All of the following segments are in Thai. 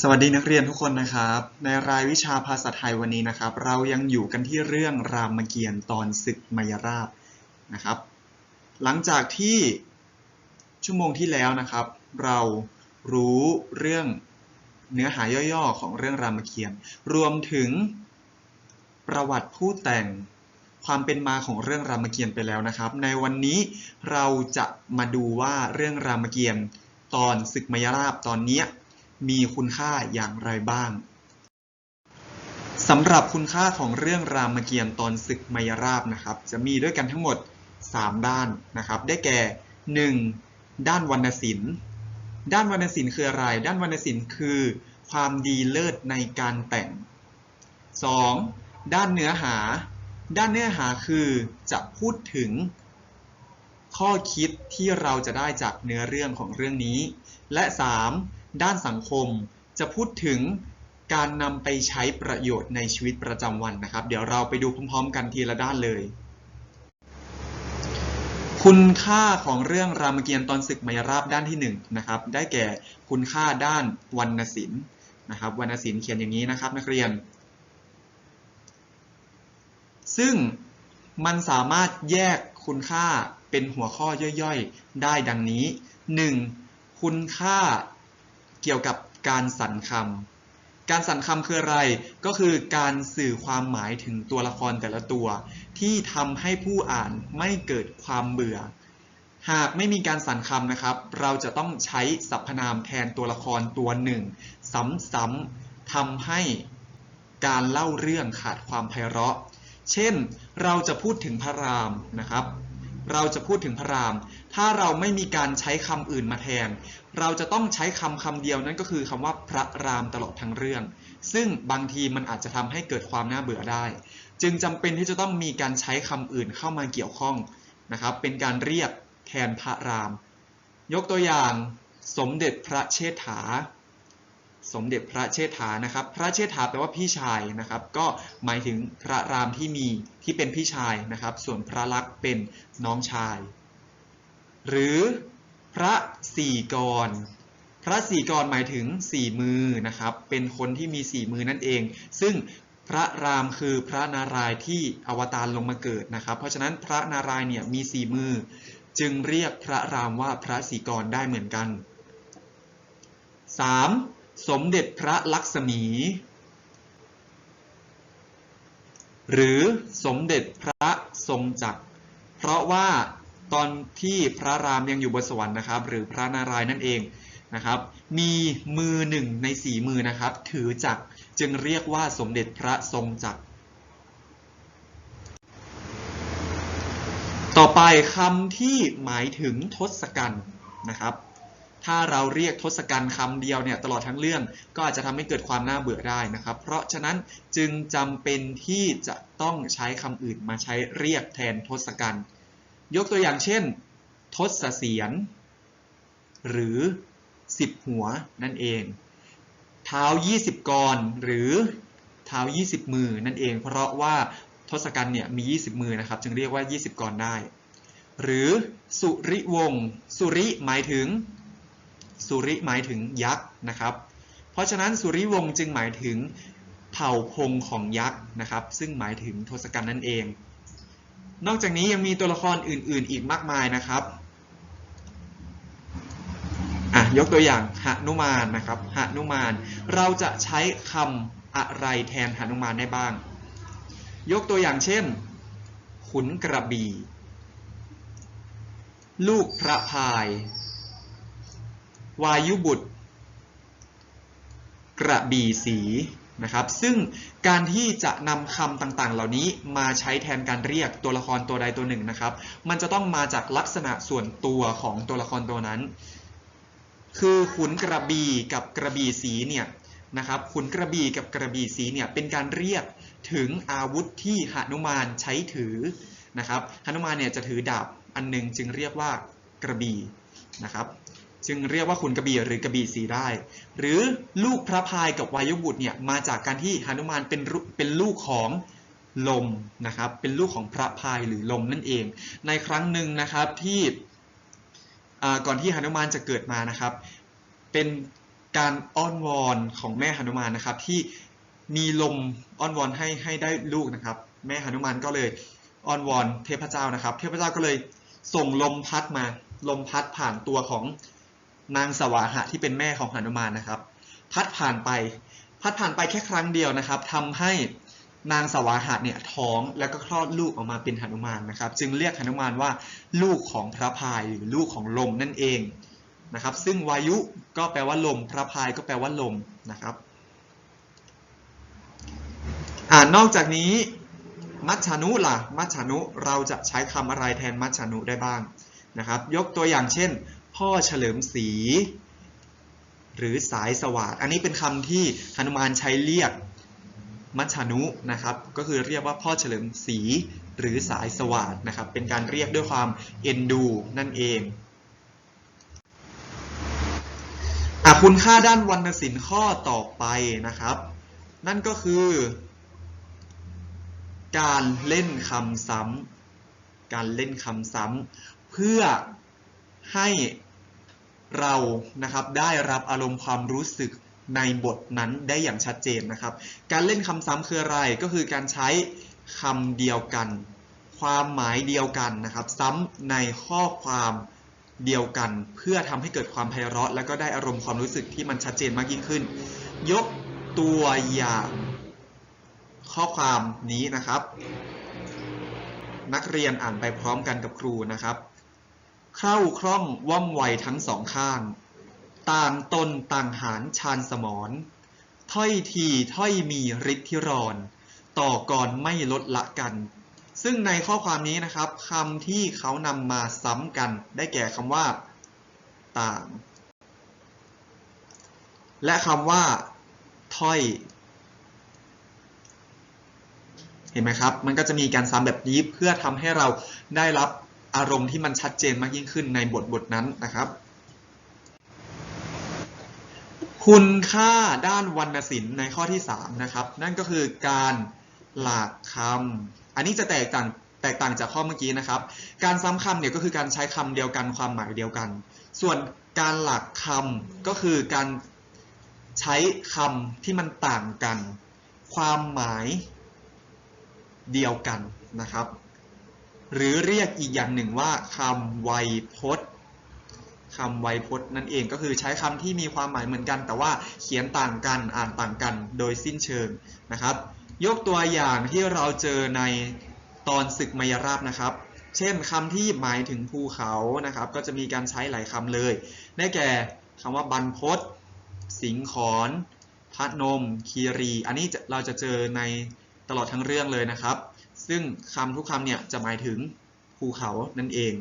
สวัสดีนักเรียนทุกคนนะครับ ในรายวิชาภาษาไทยวันนี้นะครับ เรายังอยู่กันที่เรื่องรามเกียรติ์ตอนศึกมายราบนะครับ หลังจากที่ชั่วโมงที่แล้วนะครับ เรารู้เรื่องเนื้อหาย่อๆของเรื่องรามเกียรติ์รวมถึงประวัติผู้แต่งความเป็นมาของเรื่องรามเกียรติ์ไปแล้วนะครับ ในวันนี้เราจะมาดูว่าเรื่องรามเกียรติ์ตอนศึกมายราบตอนนี้ มีคุณค่าอย่างไรบ้างสำหรับคุณค่าของเรื่องรามเกียรติ์ตอนศึกมายราบนะครับ จะมีด้วยกันทั้งหมด 3 ด้านนะครับ ได้แก่ 1. ด้านวรรณศิลป์ ด้านวรรณศิลป์คืออะไร ด้านวรรณศิลป์คือ ความดีเลิศในการแต่ง 2. ด้านเนื้อหา ด้านเนื้อหาคือจะพูดถึง ข้อคิดที่เราจะได้จากเนื้อเรื่องของเรื่องนี้ และ 3. ด้านสังคม จะพูดถึงการนำไปใช้ประโยชน์ในชีวิตประจำวันนะครับ เดี๋ยวเราไปดูพร้อมๆ กันทีละด้านเลย คุณค่าของเรื่องรามเกียรติ์ตอนศึกมายราบด้านที่1นนะครับ ได้แก่คุณค่าด้านวรรณศิลป์นะครับวรรณศิลป์เขียนอย่างนี้นะครับนักเรียน ซึ่งมันสามารถแยกคุณค่าเป็นหัวข้อย่อยๆ ได้ดังนี้ 1. คุณค่า เกี่ยวกับการสรรคำ การสรรคำคืออะไร ก็คือการสื่อความหมายถึงตัวละครแต่ละตัว ที่ทำให้ผู้อ่านไม่เกิดความเบื่อ หากไม่มีการสรรคำนะครับ เราจะต้องใช้สรรพนามแทนตัวละครตัวหนึ่ง ซ้ำๆทำให้การเล่าเรื่องขาดความไพเราะ เช่น เราจะพูดถึงพระรามนะครับ เราจะพูดถึงพระราม ถ้าเราไม่มีการใช้คำอื่นมาแทน เราจะต้องใช้คำคำเดียวนั่นก็คือคำว่าพระรามตลอดทั้งเรื่อง ซึ่งบางทีมันอาจจะทำให้เกิดความน่าเบื่อได้ จึงจำเป็นที่จะต้องมีการใช้คำอื่นเข้ามาเกี่ยวข้องนะครับ เป็นการเรียกแทนพระราม ยกตัวอย่าง สมเด็จพระเชษฐา สมเด็จพระเชษฐานะครับ พระเชษฐาแปลว่าพี่ชายนะครับ ก็หมายถึงพระรามที่มีที่เป็นพี่ชายนะครับ ส่วนพระลักษณ์เป็นน้องชาย หรือพระสี่กรพระสี่กรหมายถึงสี่มือนะครับ เป็นคนที่มีสี่มือนั่นเอง ซึ่งพระรามคือพระนารายณ์ที่อวตารลงมาเกิดนะครับ เพราะฉะนั้นพระนารายณ์เนี่ยมีสี่มือ จึงเรียกพระรามว่าพระสี่กรได้เหมือนกัน 3. สมเด็จพระลักษมี หรือสมเด็จพระทรงจักร เพราะว่าตอนที่พระรามยังอยู่บนสวรรค์นะครับ หรือพระนารายณ์นั่นเองนะครับ มีมือหนึ่งในสี่มือนะครับ ถือจักรจึงเรียกว่าสมเด็จพระทรงจักร ต่อไปคำที่หมายถึงทศกัณฐ์นะครับ ถ้าเราเรียกทศกัณฐ์คำเดียวเนี่ยตลอดทั้งเรื่องก็อาจจะทำให้เกิดความน่าเบื่อได้นะครับ เพราะฉะนั้นจึงจำเป็นที่จะต้องใช้คำอื่นมาใช้เรียกแทนทศกัณฐ์ยกตัวอย่างเช่น ทศเสียรหรือสิบหัวนั่นเอง เท้า 20กรหรือเท้า 20 มือนั่นเอง เพราะว่าทศกัณฐ์เนี่ยมี 20 มือนะครับ จึงเรียกว่า 20 กรได้ หรือสุริวงศ์สุริหมายถึง สุริหมายถึงยักษ์นะครับ เพราะฉะนั้นสุริวงศ์จึงหมายถึงเผ่าพงของยักษ์นะครับ ซึ่งหมายถึงทศกัณฐ์นั่นเอง นอกจากนี้ยังมีตัวละครอื่น ๆ อีกมากมายนะครับอะยกตัวอย่างหนุมานนะครับหนุมาน เราจะใช้คำอะไรแทนหนุมานได้บ้าง ยกตัวอย่างเช่น ขุนกระบี่ ลูกพระพาย วายุบุตร กระบี่สีนะครับ ซึ่งการที่จะนำคำต่างๆ เหล่านี้มาใช้แทนการเรียกตัวละครตัวใดตัวหนึ่งนะครับ มันจะต้องมาจากลักษณะส่วนตัวของตัวละครตัวนั้น คือขุนกระบี่กับกระบี่สีเนี่ยนะครับ ขุนกระบี่กับกระบี่สีเนี่ยเป็นการเรียกถึงอาวุธที่หนุมานใช้ถือนะครับหนุมานเนี่ยจะถือดาบอันหนึ่งจึงเรียกว่ากระบี่นะครับ จึงเรียกว่าขุนกระบี่หรือกระบี่สีได้ หรือลูกพระพายกับวายุบุตรเนี่ยมาจากการที่หนุมานเป็นเป็นลูกของลมนะครับ เป็นลูกของพระพายหรือลมนั่นเอง ในครั้งหนึ่งนะครับที่ก่อนที่หนุมานจะเกิดมานะครับ เป็นการอ้อนวอนของแม่หนุมานนะครับที่มีลมอ้อนวอนให้ให้ได้ลูกนะครับ แม่หนุมานก็เลยอ้อนวอนเทพเจ้านะครับ เทพเจ้าก็เลยส่งลมพัดมาลมพัดผ่านตัวของ นางสวาหะที่เป็นแม่ของหนุมานนะครับ พัดผ่านไป พัดผ่านไปแค่ครั้งเดียวนะครับทำให้นางสวาหะเนี่ยท้องแล้วก็คลอดลูกออกมาเป็นหนุมานนะครับ จึงเรียกหนุมานว่าลูกของพระพายหรือลูกของลมนั่นเองนะครับ ซึ่งวายุก็แปลว่าลม พระพายก็แปลว่าลมนะครับอนอกจากนี้มัชชานุล่ะ มัชชานุเราจะใช้คำอะไรแทนมัชชานุได้บ้างนะครับ ยกตัวอย่างเช่น พ่อเฉลิมศรีหรือสายสวัสดอันนี้เป็นคำที่หนุมานใช้เรียกมัชานุนะครับ ก็คือเรียกว่าพ่อเฉลิมศรีหรือสายสวัสดนะครับ เป็นการเรียกด้วยความเอ็นดูนั่นเองอะคุณค่าด้านวรรณศิลป์ข้อต่อไปนะครับ นั่นก็คือ การเล่นคำซ้ำการเล่นคำซ้ำเพื่อให้ เรานะครับได้รับอารมณ์ความรู้สึกในบทนั้นได้อย่างชัดเจนนะครับ การเล่นคำซ้ำคืออะไรก็คือการใช้คำเดียวกัน ความหมายเดียวกันนะครับ ซ้ำในข้อความเดียวกัน เพื่อทำให้เกิดความไพเราะ และก็ได้อารมณ์ความรู้สึกที่มันชัดเจนมากยิ่งขึ้น ยกตัวอย่างข้อความนี้นะครับ นักเรียนอ่านไปพร้อมกันกับครูนะครับ เข้าคล่องว่องไวทั้งสองข้าง ต่างตนต่างหารชาญสมรถ้อยทีถ้อยมีฤทธิรอน ต่อก่อนไม่ลดละกัน ซึ่งในข้อความนี้นะครับคำที่เขานำมาซ้ำกัน ได้แก่คำว่า ต่าง และคำว่า ถ้อย เห็นไหมครับ มันก็จะมีการซ้ำแบบนี้เพื่อทำให้เราได้รับ อารมณ์ที่มันชัดเจนมากยิ่งขึ้นในบทบทนั้นนะครับ คุณค่าด้านวรรณศิลป์ในข้อที่3นะครับนั่นก็คือการหลากคำอันนี้จะแตกต่างแตกต่างจากข้อเมื่อกี้นะครับ การซ้ำคำเนี่ยก็คือการใช้คำเดียวกันความหมายเดียวกัน ส่วนการหลากคำก็คือการใช้คำที่มันต่างกัน ความหมายเดียวกันนะครับ หรือเรียกอีกอย่างหนึ่งว่าคำไวยพจน์คำไวยพจน์นั่นเองก็คือใช้คำที่มีความหมายเหมือนกัน แต่ว่าเขียนต่างกันอ่านต่างกันโดยสิ้นเชิงนะครับ ยกตัวอย่างที่เราเจอในตอนศึกมายราบนะครับ เช่นคำที่หมายถึงภูเขานะครับ ก็จะมีการใช้หลายคำเลย ได้แก่คำว่าบรรพศสิงขอนพระนม คีรี อันนี้เราจะเจอในตลอดทั้งเรื่องเลยนะครับ ซึ่งคำทุกคำเนี่ยจะหมายถึงภูเขานั่นเอง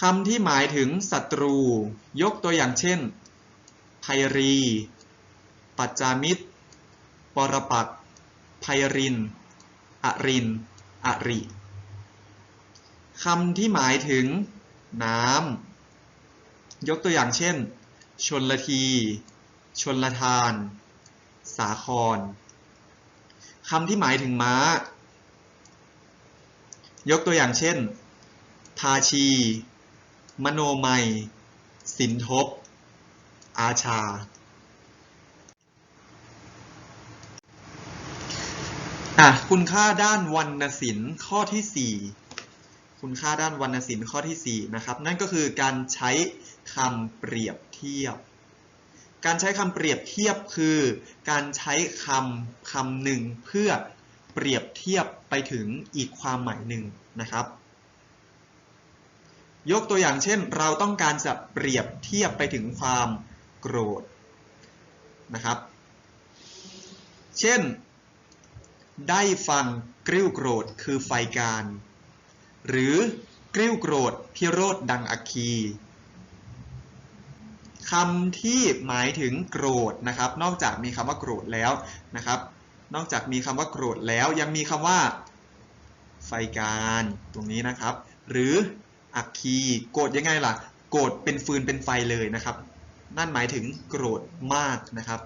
คำที่หมายถึงศัตรู ยกตัวอย่างเช่นไพรี ปัจจามิตร ปรปักไพริน อริน อริคำที่หมายถึงน้ำ ยกตัวอย่างเช่น ชนละที ชนละทาน สาคร คำที่หมายถึงม้า ยกตัวอย่างเช่น ทาชี มโนไมสินทบ อาชา อะ คุณค่าด้านวรรณศิลป์ข้อที่ 4 คุณค่าด้านวรรณศิลป์ข้อที่ 4 นะครับ นั่นก็คือการใช้คำเปรียบเทียบ การใช้คำเปรียบเทียบคือ การใช้คำคำหนึ่งเพื่อเปรียบเทียบไปถึงอีกความหมายหนึ่งนะครับ ยกตัวอย่างเช่น เราต้องการจะเปรียบเทียบไปถึงความโกรธนะครับ เช่น ได้ฟังกริ้วโกรธคือไฟการ หรือกริ้วโกรธพิโรธดังอัคคี คำที่หมายถึงโกรธนะครับ นอกจากมีคำว่าโกรธแล้วนะครับ นอกจากมีคำว่าโกรธแล้วยังมีคำว่า ไฟการตรงนี้นะครับ หรืออักคีโกรธยังไงล่ะ โกรธเป็นฟืนเป็นไฟเลยนะครับ นั่นหมายถึงโกรธมากนะครับ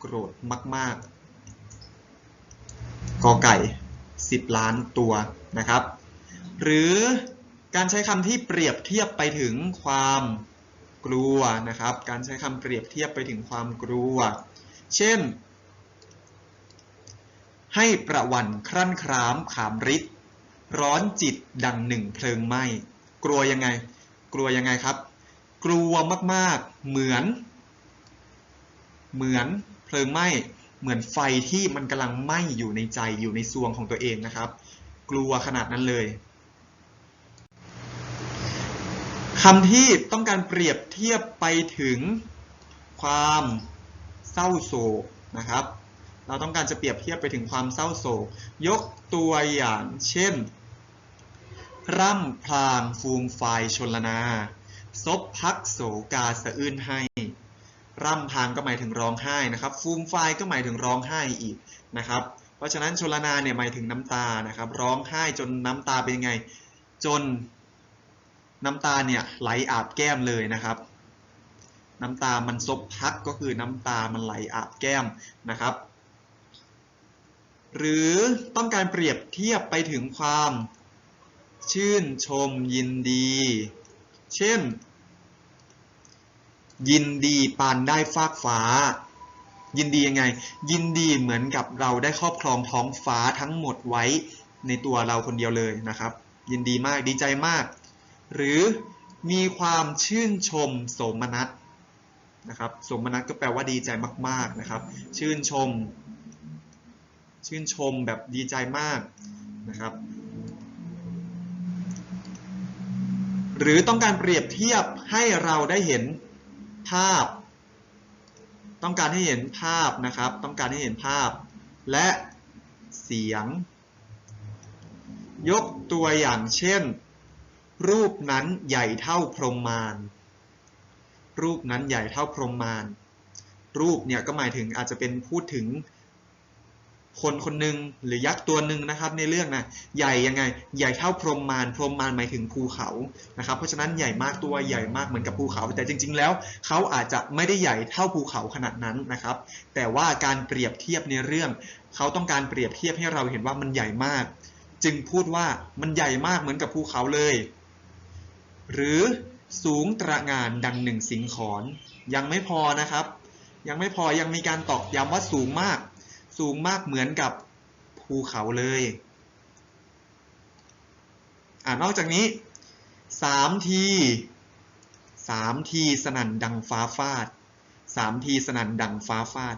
โกรธมากๆกอไก่ 10 ล้านตัวนะครับ หรือการใช้คำที่เปรียบเทียบไปถึงความ กลัวนะครับ การใช้คำเปรียบเทียบไปถึงความกลัว เช่น ให้ประวันครั่นครามขามริดร้อนจิตดังหนึ่งเพลิงไหม้ กลัวยังไง กลัวยังไงครับ กลัวมากๆ เหมือน เหมือนเพลิงไหม้ เหมือนไฟที่มันกำลังไหม้อยู่ในใจอยู่ในซวงของตัวเองนะครับ กลัวขนาดนั้นเลยคำที่ต้องการเปรียบเทียบไปถึงความเศร้าโศกนะครับ เราต้องการจะเปรียบเทียบไปถึงความเศร้าโศก ยกตัวอย่างเช่น ร่ำพลางฟูมไฟชนลนาซบพักโศกาสะอื้นให้ ร่ำพลางก็หมายถึงร้องไห้นะครับ ฟูมไฟก็หมายถึงร้องไห้อีกนะครับ เพราะฉะนั้นชนลนาเนี่ยหมายถึงน้ำตานะครับ ร้องไห้จนน้ำตาเป็นยังไง จน น้ำตาเนี่ยไหลอาบแก้มเลยนะครับ น้ำตามันซบพักก็คือน้ำตามันไหลอาบแก้มนะครับ หรือต้องการเปรียบเทียบไปถึงความ ชื่นชมยินดี เช่น ยินดีปานได้ฟากฟ้า ยินดียังไง ยินดีเหมือนกับเราได้ครอบครองท้องฟ้าทั้งหมดไว้ในตัวเราคนเดียวเลยนะครับ ยินดีมากดีใจมาก หรือมีความชื่นชมโสมนัสนะครับโสมนัสก็แปลว่าดีใจมาก ๆนะครับ ชื่นชม ชื่นชมแบบดีใจมากนะครับ หรือต้องการเปรียบเทียบให้เราได้เห็นภาพ ต้องการให้เห็นภาพนะครับ ต้องการให้เห็นภาพ และเสียง ยกตัวอย่างเช่น รูปนั้นใหญ่เท่าพรหมมารรูปนั้นใหญ่เท่าพรหมมารรูปเนี่ยก็หมายถึงอาจจะเป็นพูดถึงคนคนหนึ่งหรือยักษ์ตัวหนึ่งนะครับในเรื่องนะใหญ่ยังไง ใหญ่เท่าพรหมมารพรหมมารหมายถึงภูเขานะครับเพราะฉะนั้นใหญ่มากตัวใหญ่มากเหมือนกับภูเขา แต่จริง ๆ แล้วเขาอาจจะไม่ได้ใหญ่เท่าภูเขาขนาดนั้นนะครับ แต่ว่าการเปรียบเทียบในเรื่องเขาต้องการเปรียบเทียบให้เราเห็นว่ามันใหญ่มาก จึงพูดว่ามันใหญ่มากเหมือนกับภูเขาเลย หรือสูงตระงานดังหนึ่งสิงขอนยังไม่พอนะครับ ยังไม่พอยังมีการตอกย้ำว่าสูงมาก สูงมากเหมือนกับภูเขาเลยอ่านอกจากนี้สามทีสามทีสนั่นดังฟ้าฟาดสามทีสนั่นดังฟ้าฟาด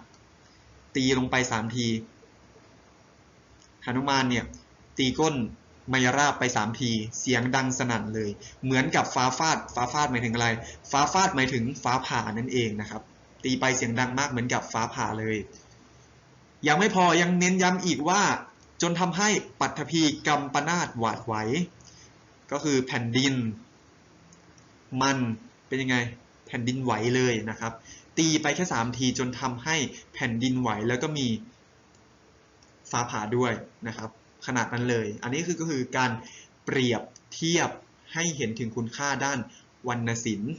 ตีลงไปสามทีหนุมานเนี่ยตีก้น มายราบไปสามที เสียงดังสนั่นเลย เหมือนกับฟ้าฟาด ฟ้าฟาดหมายถึงอะไร ฟ้าฟาดหมายถึงฟ้าผ่านั่นเองนะครับ ตีไปเสียงดังมากเหมือนกับฟ้าผ่าเลย ยังไม่พอยังเน้นย้ำอีกว่า จนทำให้ปัทภีกำปนาตหวาดไหว ก็คือแผ่นดิน มันเป็นยังไง แผ่นดินไหวเลยนะครับ ตีไปแค่สามทีจนทำให้แผ่นดินไหวแล้วก็มีฟ้าผ่าด้วยนะครับ ขนาดนั้นเลย อันนี้คือก็คือการเปรียบเทียบให้เห็นถึงคุณค่าด้านวรรณศิลป์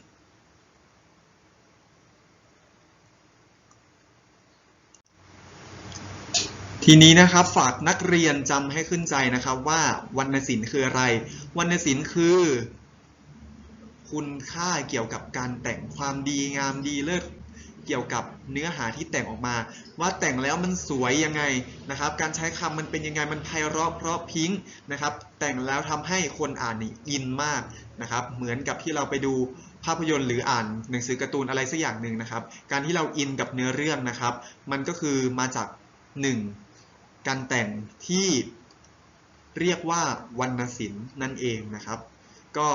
ทีนี้นะครับฝากนักเรียนจำให้ขึ้นใจนะครับว่าวรรณศิลป์คืออะไร วรรณศิลป์คือ คุณค่าเกี่ยวกับการแต่งความดีงามดีเลิศ เกี่ยวกับเนื้อหาที่แต่งออกมา ว่าแต่งแล้วมันสวยยังไงนะครับ การใช้คำมันเป็นยังไงมันไพเราะเพราะพิ้งนะครับ แต่งแล้วทำให้คนอ่านนี่อินมากนะครับ เหมือนกับที่เราไปดูภาพยนตร์หรืออ่านหนังสือการ์ตูนอะไรสักอย่างหนึ่งนะครับ การที่เราอินกับเนื้อเรื่องนะครับ มันก็คือมาจากหนึ่งการแต่งที่เรียกว่าวรรณศิลป์นั่นเองนะครับ ก็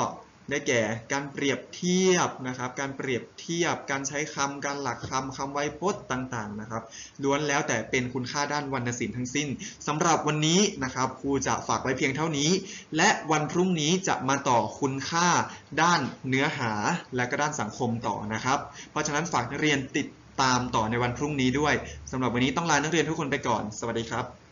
ได้แก่การเปรียบเทียบนะครับ การเปรียบเทียบ การใช้คำการหลักคำคำไวยพจน์ต่างๆนะครับ ล้วนแล้วแต่เป็นคุณค่าด้านวรรณศิลป์ทั้งสิ้นสำหรับวันนี้นะครับครูจะฝากไว้เพียงเท่านี้ และวันพรุ่งนี้จะมาต่อคุณค่าด้านเนื้อหาและก็ด้านสังคมต่อนะครับ เพราะฉะนั้นฝากนักเรียนติดตามต่อในวันพรุ่งนี้ด้วยสำหรับวันนี้ต้องลานักเรียนทุกคนไปก่อน สวัสดีครับ